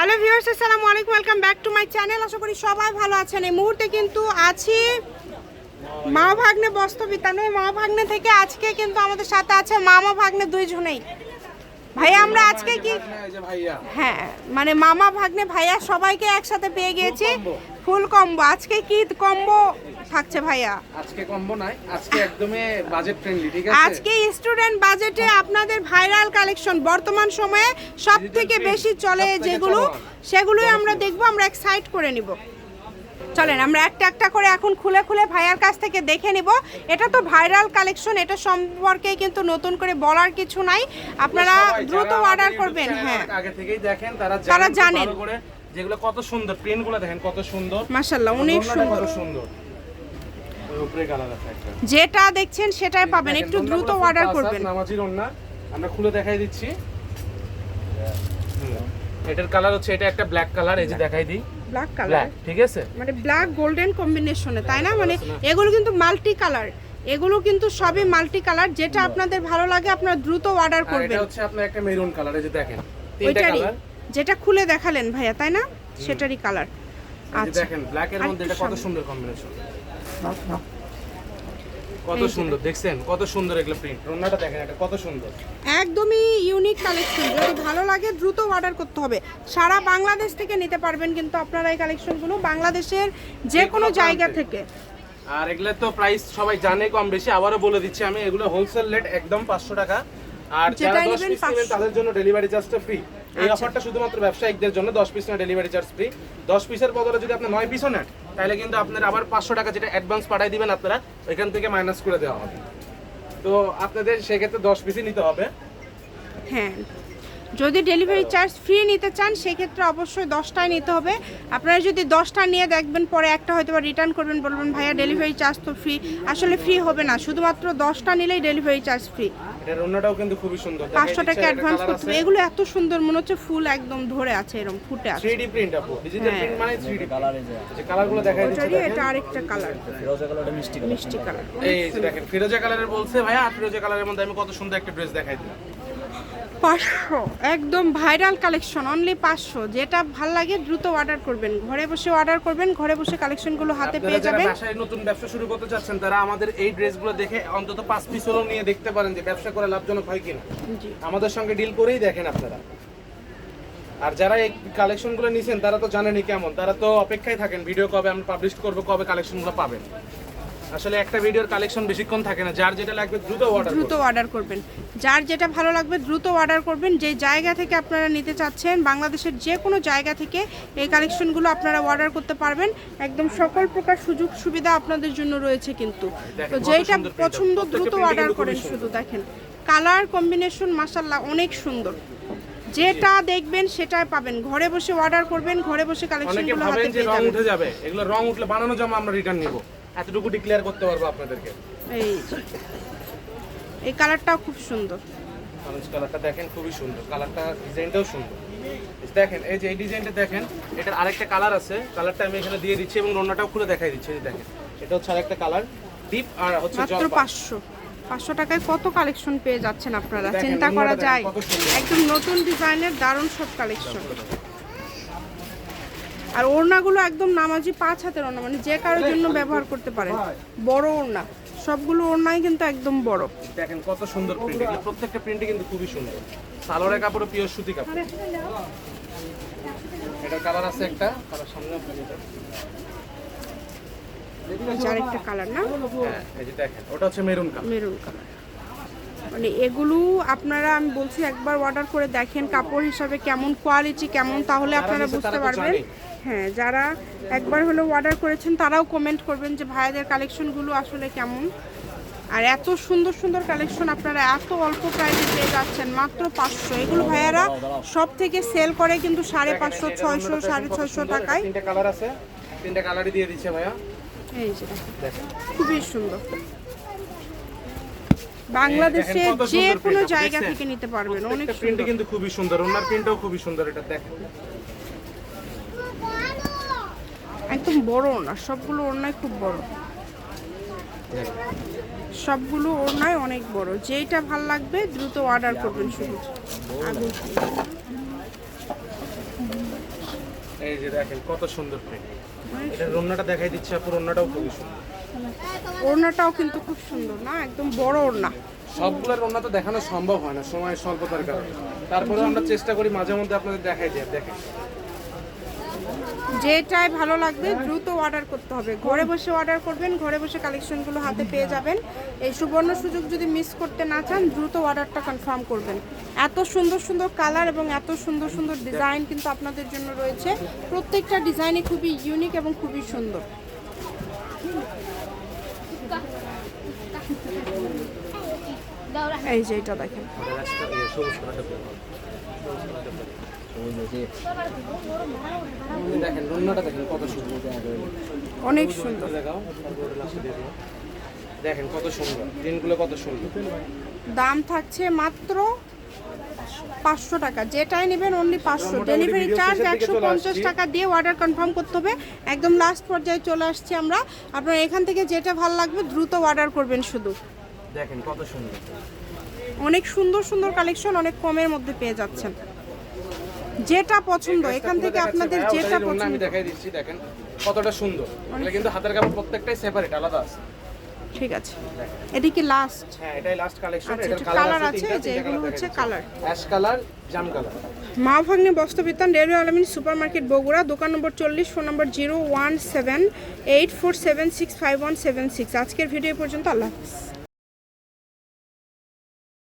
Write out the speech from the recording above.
Hello viewers আসসালামু আলাইকুম welcome back to my channel আশা করি সবাই ভালো আছেন। এই মুহূর্তে কিন্তু আছি মা ভাগ্নে বস্তবিতা নয় মা ভাগ্নে থেকে আজকে কিন্তু আমাদের সাথে আছে মামা ভাগ্নে দুইজনেই। ভাইয়া আমরা আজকে কি হ্যাঁ মানে মামা ভাগ্নে ভাইয়া সবাইকে একসাথে পেয়ে গিয়েছি। Full combo. আজকে কি কম্বো থাকছে ভাইয়া? আজকে কম্বো নাই আজকে একদমই বাজেট ফ্রেন্ডলি ঠিক আছে? আজকে স্টুডেন্ট বাজেটে আপনাদের ভাইরাল কালেকশন বর্তমান সময়ে সবথেকে বেশি চলে যেগুলো সেগুলোই আমরা দেখব আমরা এক সাইড করে নিব। চলেন আমরা একটা একটা করে এখন খুলে খুলে ভাইয়ার কাছ থেকে দেখে নিব। এটা তো ভাইরাল কালেকশন এটা সম্পর্কে কিন্তু নতুন করে বলার কিছু নাই। আপনারা দ্রুত অর্ডার করবেন হ্যাঁ। আগে থেকেই দেখেন তারা তারা জানেন। যেগুলো কত সুন্দর প্রিন্টগুলো দেখেন কত সুন্দর। মাশাল্লাহ অনেক সুন্দর। সুন্দর। যেটা দেখছেন সেটাই পাবেন একটু দ্রুত অর্ডার করবেন। নামাজির ওড়না। আমরা খুলে দেখাই দিচ্ছি। এটার কালার হচ্ছে এটা একটা ব্ল্যাক কালার এই যে দেখাই দিই। ব্ল্যাক কালার ঠিক আছে? মানে ব্ল্যাক গোল্ডেন কম্বিনেশনে তাই না? মানে এগুলো কিন্তু মাল্টি কালার এগুলো কিন্তু সবই মাল্টি কালার যেটা আপনাদের ভালো লাগে আপনারা দ্রুত অর্ডার আর এটা হচ্ছে আপনার একটা মেরুন কালার এই যে দেখেন তিনটা কালার যেটা খুলে দেখালেন ভাইয়া তাই না? সেটারই কালার আচ্ছা। দেখেন ব্ল্যাক এর মধ্যে এটা কত সুন্দর কম্বিনেশন কত সুন্দর দেখছেন? কত সুন্দর এগুলো প্রিন্ট ওড়নাটা দেখেন এটা কত সুন্দর। একদমই ইউনিক কালেকশন যদি ভালো লাগে দ্রুত অর্ডার করতে হবে। সারা বাংলাদেশ থেকে নিতে পারবেন কিন্তু আপনারা এই কালেকশনগুলো বাংলাদেশের যে কোনো জায়গা থেকে। আর এগুলো তো প্রাইস সবাই জানে কম বেশি আবারও বলে দিচ্ছি আমি এগুলো হোলসেল রেট একদম পাঁচশো টাকা। আর যারা দশ পিস নেবেন তাদের জন্য ডেলিভারি চার্জটা ফ্রি এই আচ্ছা। অফারটা শুধুমাত্র ব্যবসায়িকদের জন্য দশ পিস না ডেলিভারি চার্জ ফ্রি দশ পিসের বদলে যদি আপনি নয় পিসও নেন তাহলে কিন্তু আপনার আবার পাঁচশো টাকা যেটা অ্যাডভান্স পাঠিয়ে দিবেন আপনারা এখান থেকে মাইনাস করে দেওয়া হবে। তো আপনাদের সেক্ষেত্রে দশ পিসই নিতে হবে। হ্যাঁ। যদি ডেলিভারি চার্জ ফ্রি নিতে চান সেক্ষেত্রে অবশ্যই দশটায় নিতে হবে। আপনারা যদি দশটা নিয়ে দেখবেন পরে একটা হয়তো বা রিটার্ন করবেন বলবেন ভাইয়া ডেলিভারি চার্জ তো ফ্রি আসলে ফ্রি হবে না শুধুমাত্র দশটা নিলেই ডেলিভারি চার্জ ফ্রি এটার অন্যটাও কিন্তু খুবই সুন্দর। পাঁচশো টাকা অ্যাডভান্স করতে হবে। এগুলো এত সুন্দর মনে হচ্ছে ফুল একদম ধরে আছে এরকম ফুটে আছে। থ্রি ডি প্রিন্ট আপু। ডিজিটাল। প্রিন্ট মানে থ্রি ডি যে কালারগুলো দেখা যাচ্ছে এটা আরেকটা কালার মিষ্টি মিষ্টি কালার এই দেখেন ফিরোজা কালারের বলছে ভাইয়া আর ফিরোজা কালারের মধ্যে আমি কত সুন্দর একটা ড্রেস দেখাই দিলাম। পাঁচশো একদম ভাইরাল কালেকশন অনলি পাঁচশো। যেটা ভালো লাগে দ্রুত অর্ডার করবেন। ঘরে বসে অর্ডার করবেন ঘরে বসে কালেকশনগুলো হাতে পেয়ে যাবেন। বাসায় নতুন ব্যবসা শুরু করতে চাচ্ছেন তারা আমাদের এই ড্রেসগুলো দেখে অন্তত পাঁচ পিস হলেও নিয়ে দেখতে পারেন যে ব্যবসা করে লাভজনক হয় কিনা। আমাদের সঙ্গে ডিল করেই দেখেন আপনারা। আর যারা এই কালেকশনগুলো নিছেন তারা তো জানেনই কেমন। তারা তো অপেক্ষায় থাকেন ভিডিও কবে আমরা পাবলিশ করব কবে কালেকশনগুলো পাবেন। আসলে একটা ভিডিওর কালেকশন বেশিক্ষণ থাকে না যার যেটা লাগবে দ্রুত অর্ডার দ্রুত অর্ডার করবেন। যার যেটা ভালো লাগবে দ্রুত অর্ডার করবেন। যে জায়গা থেকে আপনারা নিতে চাচ্ছেন বাংলাদেশের যে কোনো জায়গা থেকে এই কালেকশনগুলো আপনারা অর্ডার করতে পারবেন। একদম সকল প্রকার সুযোগ সুবিধা আপনাদের জন্য রয়েছে কিন্তু। তো যেটা পছন্দ দ্রুত অর্ডার করেন শুধু দেখেন। কালার কম্বিনেশন মাসাল্লাহ অনেক সুন্দর। যেটা দেখবেন সেটাই পাবেন। ঘরে বসে অর্ডার করবেন ঘরে বসে কালেকশনগুলো হাতে যে পেয়ে রং যাবেন। উঠে যাবে। এগুলো রং উঠলে বানানো জামা আমরা রিটার্ন নিব। এতটুকু ডিক্লেয়ার করতে পারব আপনাদেরকে। এই এই কালারটাও খুব সুন্দর। অরেঞ্জ কালারটা দেখেন খুবই সুন্দর। কালারটা ডিজাইনটাও সুন্দর। দেখেন এই যে এই ডিজাইনটা দেখেন এটার আরেকটা কালার আছে। কালারটা আমি এখানে দিয়ে দিচ্ছি এবং অন্যটাও খুলে দেখাই দিচ্ছি এই দেখেন। এটা হচ্ছে আরেকটা কালার ডিপ আর হচ্ছে মাত্র জলপাই। পাঁচশো। পাঁচশো টাকায় কত কালেকশন পেয়ে যাচ্ছেন আপনারা? চিন্তা করা যায়। একদম নতুন ডিজাইনের দারুণ সব কালেকশন আর ওড়নাগুলো একদম নামাজি পাঁচ হাতের ওড়না মানে যে কারোর জন্য ব্যবহার করতে পারেন। বড় ওড়না সবগুলো ওড়নাই কিন্তু একদম বড়। দেখেন কত সুন্দর প্রিন্ট এগুলো প্রত্যেকটা প্রিন্টই কিন্তু খুবই সুন্দর। সালোয়ারের কাপড় পিওর সুতি কাপড়। এটার কালার আছে একটা কালার সামনে যে আরেকটা কালার না? হ্যাঁ এই যে দেখেন ওটা হচ্ছে মেরুন কালার মেরুন কালার মানে এগুলো আপনারা আমি বলছি একবার অর্ডার করে দেখেন কাপড় হিসাবে কেমন কোয়ালিটি কেমন তাহলে আপনারা বুঝতে পারবেন। হ্যাঁ যারা একবার হলেও অর্ডার করেছেন তারাও কমেন্ট করবেন যে ভাইয়াদের কালেকশনগুলো আসলে কেমন। আর এত সুন্দর সুন্দর কালেকশন আপনারা এত অল্প প্রাইসে পেয়ে যাচ্ছেন মাত্র পাঁচশো। এগুলো ভাইয়ারা সব থেকে সেল করে কিন্তু সাড়ে পাঁচশো ছয়শো সাড়ে ছয়শো টাকায়। তিনটা কালার আছে। তিনটা কালারই দিয়ে দিচ্ছে ভাইয়া। এই যে খুবই সুন্দর। কত যে কোনো জায়গা থেকে নিতে পারবেন অনেক সুন্দর। কিন্তু খুবই সুন্দর। ওনার প্রিন্টও খুবই সুন্দর এটা দেখেন। একদম বড় ওড়না সবগুলো ওড়নায় খুব বড়। সবগুলো ওড়নায় অনেক বড়। যেইটা ভালো লাগবে দ্রুত অর্ডার করবেন শুধু। এই যে দেখেন কত সুন্দর প্রিন্ট এটা রন্নাটা দেখাই দিচ্ছে আপুর রন্নাটাও খুবই সুন্দর। ওড়নাটাও কিন্তু খুব সুন্দর না? একদম বড় ওড়না। সবগুলোর রন্না তো দেখানো সম্ভব হয় না সময় স্বল্পতার কারণে। তারপরেও আমরা চেষ্টা করি মাঝে মধ্যে আপনাদের দেখাই দিই দেখেন। যেটাই ভালো লাগবে, দ্রুত অর্ডার করতে হবে। ঘরে বসে অর্ডার করবেন, ঘরে বসে কালেকশনগুলো হাতে পেয়ে যাবেন। এই সুবর্ণ সুযোগ যদি মিস করতে না চান, দ্রুত অর্ডারটা কনফার্ম করবেন। এত সুন্দর সুন্দর কালার এবং এত সুন্দর সুন্দর ডিজাইন কিন্তু আপনাদের জন্য রয়েছে। প্রত্যেকটা ডিজাইনই খুবই ইউনিক এবং খুবই সুন্দর। এই যে এটা দেখেন। অনেক সুন্দর। দেখেন কত সুন্দর। প্রিন্টগুলো কত সুন্দর। দাম থাকছে মাত্র পাঁচশো টাকা। যেটাই নেবেন অনলি পাঁচশো। ডেলিভারি চার্জ একশো পঞ্চাশ টাকা দিয়ে অর্ডার কনফার্ম করতে হবে। একদম লাস্ট পর্যায়ে চলে আসছি আমরা। আপনার এখান থেকে যেটা ভালো লাগবে দ্রুত অর্ডার করবেন শুধু। দেখেন কত সুন্দর। অনেক সুন্দর সুন্দর কালেকশন অনেক কমের মধ্যে পেয়ে যাচ্ছেন। যেটা পছন্দ এখান থেকে আপনাদের যেটা ওদের রন্না আমি দেখাই দিচ্ছি দেখেন কতটা সুন্দর। এগুলো কিন্তু হাতের কাপড় প্রত্যেকটাই সেপারেট আলাদা আছে। ঠিক আছে। এটি কি লাস্ট হ্যাঁ এটাই লাস্ট কালেকশন আচ্ছা, এটার এটা কালার আছে যে এগুলো হচ্ছে। দিচ্ছি। অ্যাশ কালার জাম colour Ma Bhagne Bastrabitan railway Alamin super market Bogura দোকান নম্বর চল্লিশ phone number zero one seven eight four seven six five one seven six. আজকের ভিডিও পর্যন্ত আল্লাহ হাফিজ।